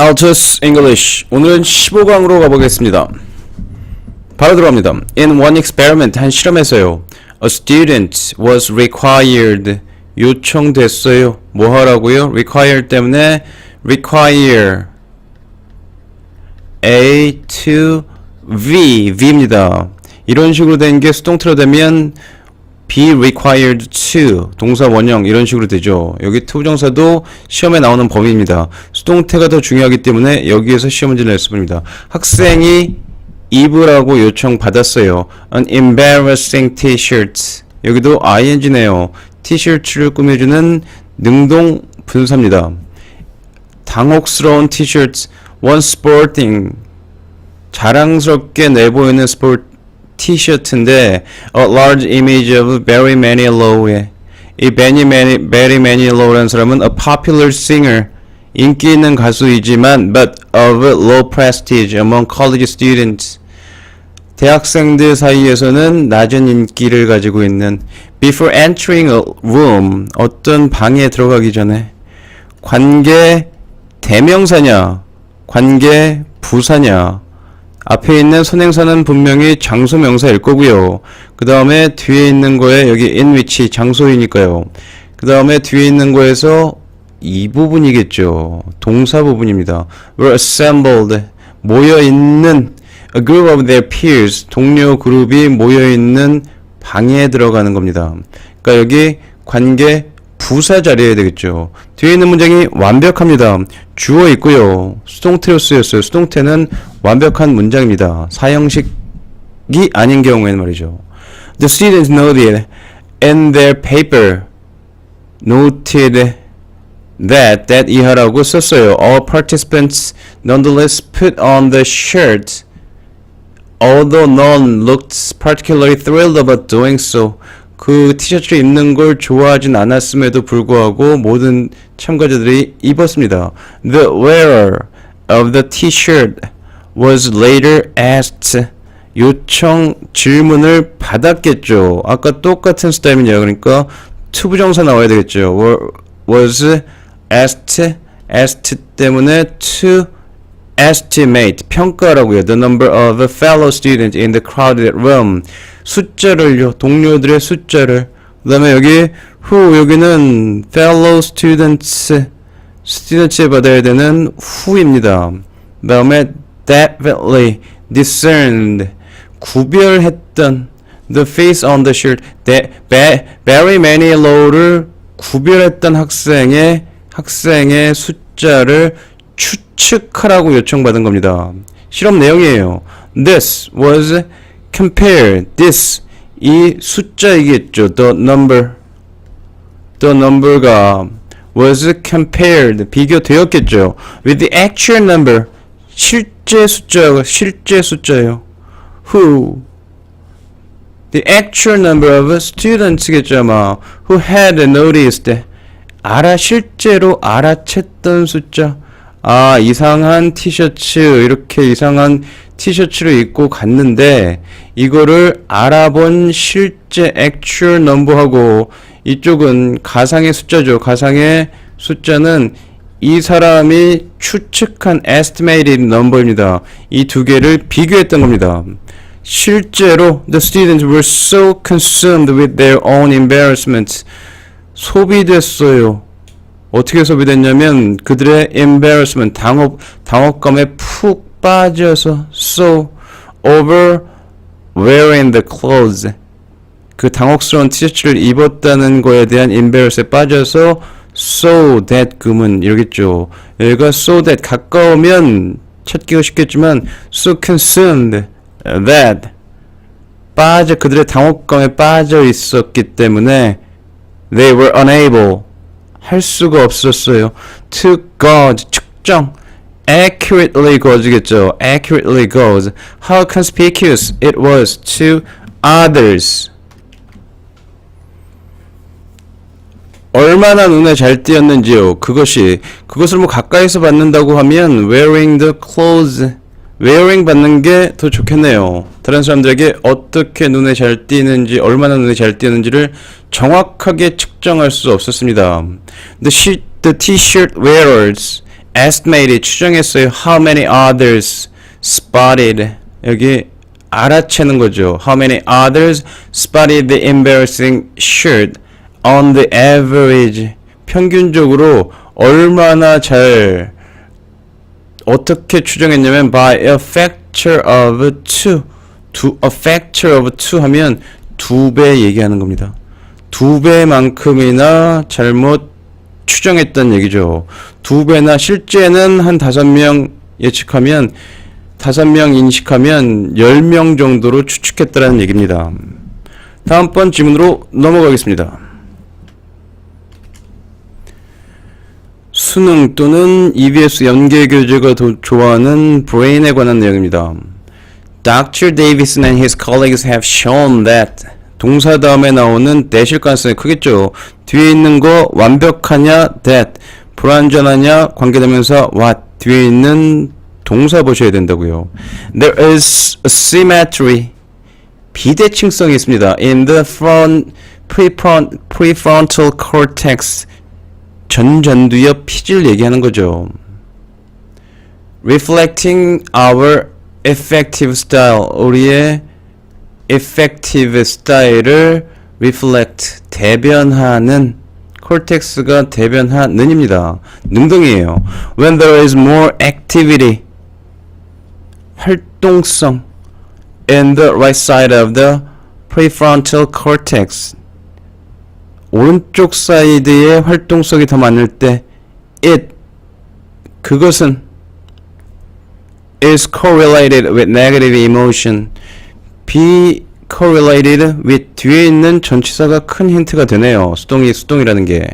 Altus English 오늘은 15강으로 가보겠습니다. 바로 들어갑니다. In one experiment 한 실험에서요. A student was required 요청됐어요. 뭐 하라고요? require 때문에 require A to V V입니다. 이런 식으로 된 게 수동태로 되면 be required to 동사 원형 이런 식으로 되죠. 여기 투부정사도 시험에 나오는 범위입니다. 수동태가 더 중요하기 때문에 여기에서 시험 문제를 냈습니다. 학생이 입으라고 요청 받았어요. An embarrassing t-shirt. 여기도 ing네요. 티셔츠를 꾸며주는 능동 분사입니다. 당혹스러운 티셔츠, one sporting, 자랑스럽게 내보이는 스포츠 티셔츠인데 a large image of Barry Manilow의 이 Benny Mani, Barry Manilow라는 사람은 a popular singer 인기 있는 가수이지만 but of low prestige among college students 대학생들 사이에서는 낮은 인기를 가지고 있는 before entering a room 어떤 방에 들어가기 전에 관계 대명사냐 관계 부사냐 앞에 있는 선행사는 분명히 장소 명사일 거고요. 그 다음에 뒤에 있는 거에 여기 in which 장소이니까요. 그 다음에 뒤에 있는 거에서 이 부분이겠죠. 동사 부분입니다. were assembled 모여 있는 a group of their peers 동료 그룹이 모여 있는 방에 들어가는 겁니다. 그러니까 여기 관계 부사 자리에 되겠죠. 뒤에 있는 문장이 완벽합니다. 주어 있고요. 수동태로 쓰였어요. 수동 태는 완벽한 문장입니다. 사형식이 아닌 경우에는 말이죠. The students noted in their paper noted that that 이하라고 썼어요. All participants nonetheless put on the shirt although none looked particularly thrilled about doing so. 그 티셔츠를 입는 걸 좋아하진 않았음에도 불구하고 모든 참가자들이 입었습니다. The wearer of the t-shirt was later asked 요청 질문을 받았겠죠. 아까 똑같은 스타일이네요. 그러니까 투부정사 나와야 되겠죠. Was asked asked 때문에 to estimate 평가라고요. The number of fellow students in the crowded room 숫자를요. 동료들의 숫자를. 그다음에 여기 who 여기는 fellow students students에 받아야 되는 who입니다. 그다음에 definitely discerned 구별했던 the face on the shirt ba- Barry Manilow를 구별했던 학생의 학생의 숫자를 추측하라고 요청받은 겁니다. 실험 내용이에요. This was compared. This 이 숫자이겠죠. The number. The number가 was compared 비교되었겠죠. With the actual number 실제 숫자가 실제 숫자예요. Who the actual number of students겠죠 아마 who had noticed 알아 실제로 알아챘던 숫자 아 이상한 티셔츠 이렇게 이상한 티셔츠를 입고 갔는데 이거를 알아본 실제 actual number하고 이쪽은 가상의 숫자죠 가상의 숫자는 이 사람이 추측한 estimated number입니다 이 두 개를 비교했던 겁니다 실제로 the students were so consumed with their own embarrassments 소비됐어요. 어떻게 소비됐냐면 그들의 embarrassment 당혹 당혹감에 푹 빠져서 so over wearing the clothes 그 당혹스러운 티셔츠를 입었다는 거에 대한 embarrass에 빠져서 so that 금은 이러겠죠. 여기가 so that 가까우면 찾기가 쉽겠지만 so consumed that 빠져 그들의 당혹감에 빠져 있었기 때문에 they were unable 할 수가 없었어요. to gauge 측정 accurately gauge겠죠. accurately gauge how conspicuous it was to others. 얼마나 눈에 잘 띄었는지요. 그것이 그것을 뭐 가까이서 받는다고 하면 wearing the clothes wearing 받는 게 더 좋겠네요. 다른 사람들에게 어떻게 눈에 잘 띄는지 얼마나 눈에 잘 띄는지를 정확하게 측정할 수 없었습니다. The, the t-shirt wearers estimated 추정했어요. How many others spotted 여기 알아채는 거죠. How many others spotted the embarrassing shirt on the average 평균적으로 얼마나 잘 어떻게 추정했냐면 by a factor of two, 두, a factor of two 하면 두 배 얘기하는 겁니다. 두 배만큼이나 잘못 추정했던 얘기죠. 두 배나 실제는 한 다섯 명 예측하면 다섯 명 인식하면 열 명 정도로 추측했다라는 얘기입니다. 다음번 질문으로 넘어가겠습니다. 수능 또는 EBS 연계 교재가 더 좋아하는 브레인에 관한 내용입니다. Dr. Davidson and his colleagues have shown that 동사 다음에 나오는 that일 가능성이 크겠죠. 뒤에 있는 거 완벽하냐 that 불완전하냐 관계대명사 what 뒤에 있는 동사 보셔야 된다고요. There is a symmetry 비대칭성이 있습니다. In the front prefront, prefrontal cortex 전전두엽 피질 얘기하는 거죠. Reflecting our effective style 우리의 effective 스타일을 reflect 대변하는 cortex가 대변하는입니다. 능동이에요. When there is more activity 활동성 in the right side of the prefrontal cortex 오른쪽 사이드의 활동성이 더 많을 때 it 그것은 is correlated with negative emotion be correlated with 뒤에 있는 전치사가 큰 힌트가 되네요. 수동이 수동이라는 게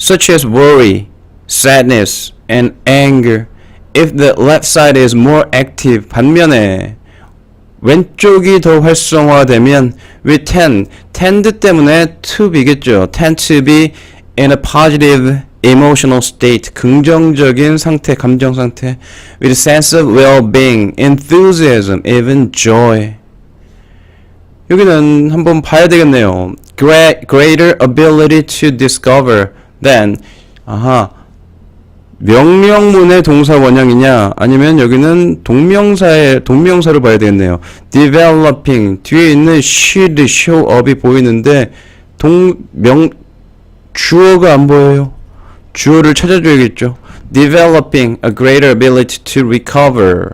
such as worry, sadness and anger if the left side is more active 반면에 왼쪽이 더 활성화되면 we tend, tend 때문에 to be겠죠. tend to be in a positive emotional state, 긍정적인 상태, 감정 상태, with sense of well-being, enthusiasm, even joy. 여기는 한번 봐야 되겠네요. Great, greater ability to discover than, 아하, 명령문의 동사 원형이냐 아니면 여기는 동명사의 동명사를 봐야 되겠네요. developing 뒤에 있는 should show up이 보이는데 동명 주어가 안 보여요. 주어를 찾아줘야겠죠. developing a greater ability to recover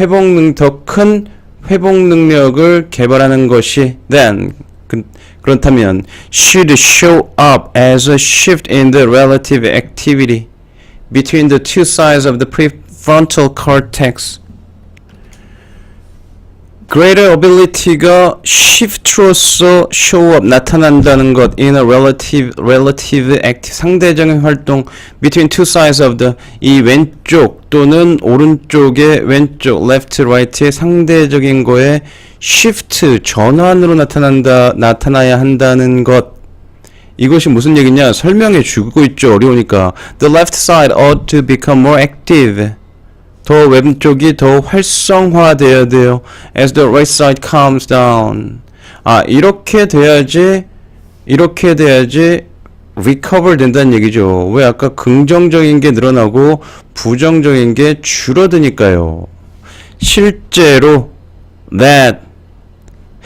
회복 능 더큰 회복 능력을 개발하는 것이 then 그, 그렇다면 should show up as a shift in the relative activity between the two sides of the prefrontal cortex. Greater ability가 shift로서 show up 나타난다는 것 in a relative relative act 상대적인 활동 between two sides of the 이 왼쪽 또는 오른쪽의 왼쪽 left right의 상대적인 거에 shift 전환으로 나타난다 나타나야 한다는 것 이것이 무슨 얘기냐 설명해 주고 있죠 어려우니까 the left side ought to become more active 더 왼쪽이 더 활성화되어야 돼요 as the right side calms down 아 이렇게 돼야지 이렇게 돼야지 recover 된다는 얘기죠 왜 아까 긍정적인 게 늘어나고 부정적인 게 줄어드니까요 실제로 that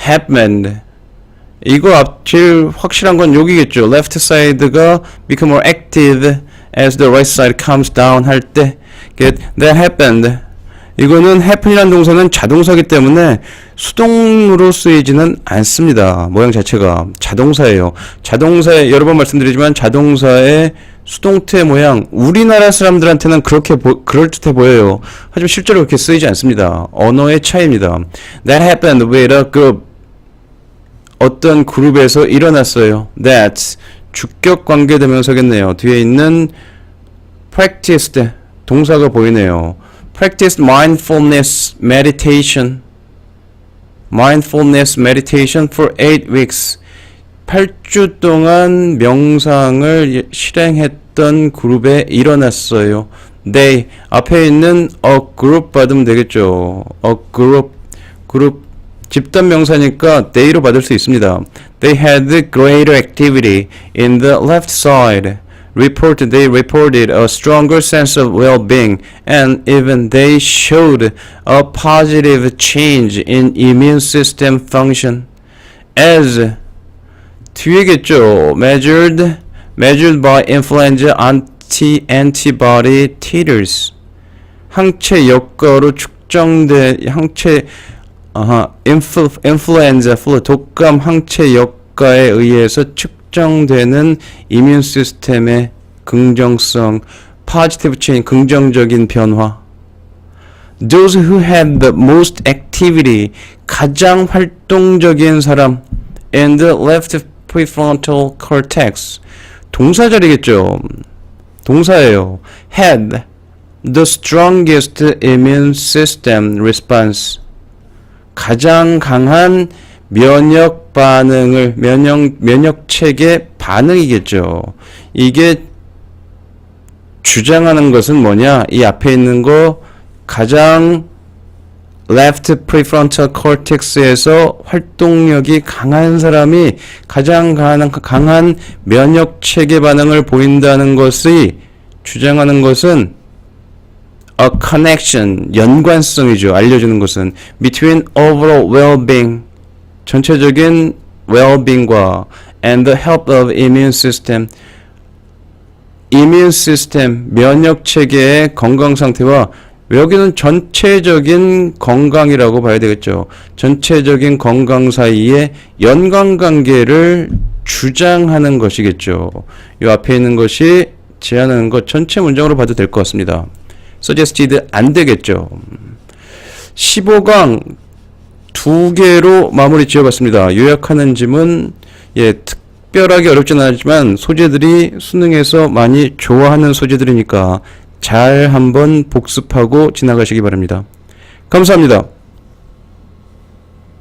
happened 이거 앞 제일 확실한 건 여기겠죠. left side가 become more active as the right side comes down 할 때 that happened. 이거는 happen이라는 동사는 자동사기 때문에 수동으로 쓰이지는 않습니다. 모양 자체가 자동사예요. 자동사에 여러 번 말씀드리지만 자동사의 수동태 모양 우리나라 사람들한테는 그렇게 보, 그럴듯해 보여요. 하지만 실제로 그렇게 쓰이지 않습니다. 언어의 차이입니다. That happened with a group 어떤 그룹에서 일어났어요. That 주격 관계 대명사겠네요. 뒤에 있는 practiced 동사가 보이네요. Practiced mindfulness meditation. Mindfulness meditation for 8 weeks. 8주 동안 명상을 실행했던 그룹에 일어났어요. They 앞에 있는 a group 받으면 되겠죠. a group 그룹 집단 명사니까 they로 받을 수 있습니다. They had greater activity in the left side, report they reported a stronger sense of well-being and even they showed a positive change in immune system function as 뒤에겠죠. measured measured by influenza anti antibody titers 항체 효과로 측정된 항체 아하 인플 인플루엔자 플루 독감 항체 효과에 의해서 측 정되는 이뮨 시스템의 긍정성 positive change 긍정적인 변화 those who had the most activity 가장 활동적인 사람 in the left prefrontal cortex 동사절이겠죠 동사예요 had the strongest immune system response 가장 강한 면역 반응을 면역 면역 체계 반응이겠죠. 이게 주장하는 것은 뭐냐? 이 앞에 있는 거 가장 left prefrontal cortex에서 활동력이 강한 사람이 가장 강한, 강한 면역 체계 반응을 보인다는 것이 주장하는 것은 a connection 연관성이죠. 알려주는 것은 between overall well-being 전체적인 well-being과 and the health of immune system immune system 면역 체계의 건강 상태와 여기는 전체적인 건강이라고 봐야 되겠죠. 전체적인 건강 사이에 연관 관계를 주장하는 것이겠죠. 이 앞에 있는 것이 제안하는 것 전체 문장으로 봐도 될 것 같습니다. suggested 안 되겠죠. 15강 두 개로 마무리 지어봤습니다. 요약하는 짐은 예 특별하게 어렵진 않지만 소재들이 수능에서 많이 좋아하는 소재들이니까 잘 한번 복습하고 지나가시기 바랍니다. 감사합니다.